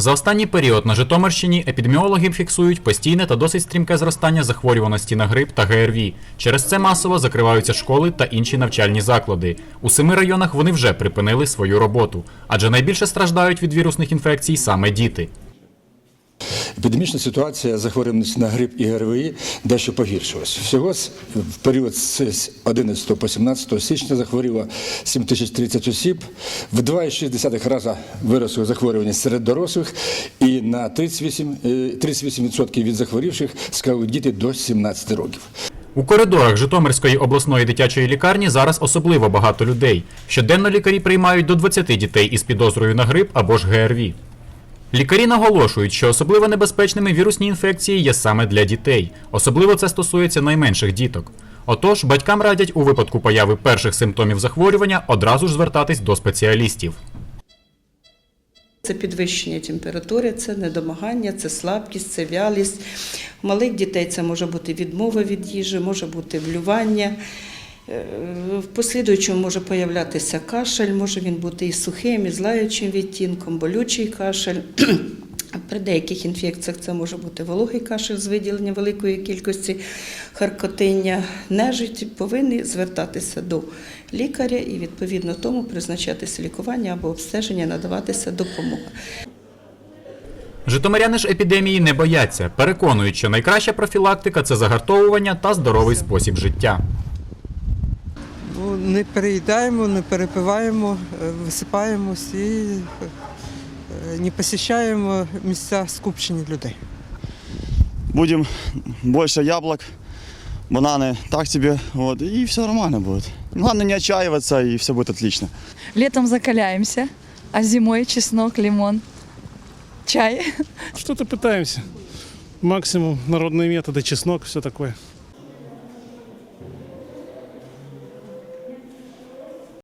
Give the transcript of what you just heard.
За останній період на Житомирщині епідеміологи фіксують постійне та досить стрімке зростання захворюваності на грип та ГРВІ. Через це масово закриваються школи та інші навчальні заклади. У семи районах вони вже припинили свою роботу, адже найбільше страждають від вірусних інфекцій саме діти. Епідемічна ситуація захворюваності на грип і ГРВІ дещо погіршилась. Всього в період з 11 по 17 січня захворіло 7030 осіб. В 2,6 рази виросла захворюваність серед дорослих і на 38, е, 38% від захворівших склали діти до 17 років. У коридорах Житомирської обласної дитячої лікарні зараз особливо багато людей. Щоденно лікарі приймають до 20 дітей із підозрою на грип або ж ГРВІ. Лікарі наголошують, що особливо небезпечними вірусні інфекції є саме для дітей. Особливо це стосується найменших діток. Отож, батькам радять у випадку появи перших симптомів захворювання одразу ж звертатись до спеціалістів. Це підвищення температури, це недомагання, це слабкість, це вялість. У малих дітей це може бути відмова від їжі, може бути блювання. В послідуючому може появлятися кашель, може він бути і сухим, і злаючим відтінком, болючий кашель. При деяких інфекціях це може бути вологий кашель з виділенням великої кількості харкотиння. Нежить повинні звертатися до лікаря і відповідно тому призначатися лікування або обстеження, надаватися допомога. Житомиряни ж епідемії не бояться, переконують, що найкраща профілактика це загартовування та здоровий спосіб життя. Ну, не переїдаємо, не перепиваємо, е, висипаємось і е, не посіщаємо місця скупчення людей. будем больше яблок, бананы так себе, вот, и все нормально будет. Главное не отчаиваться, и все будет отлично. Летом закаляемся, а зимой чеснок, лимон, чай. Что-то пытаемся. Максимум народные методы, чеснок, все такое.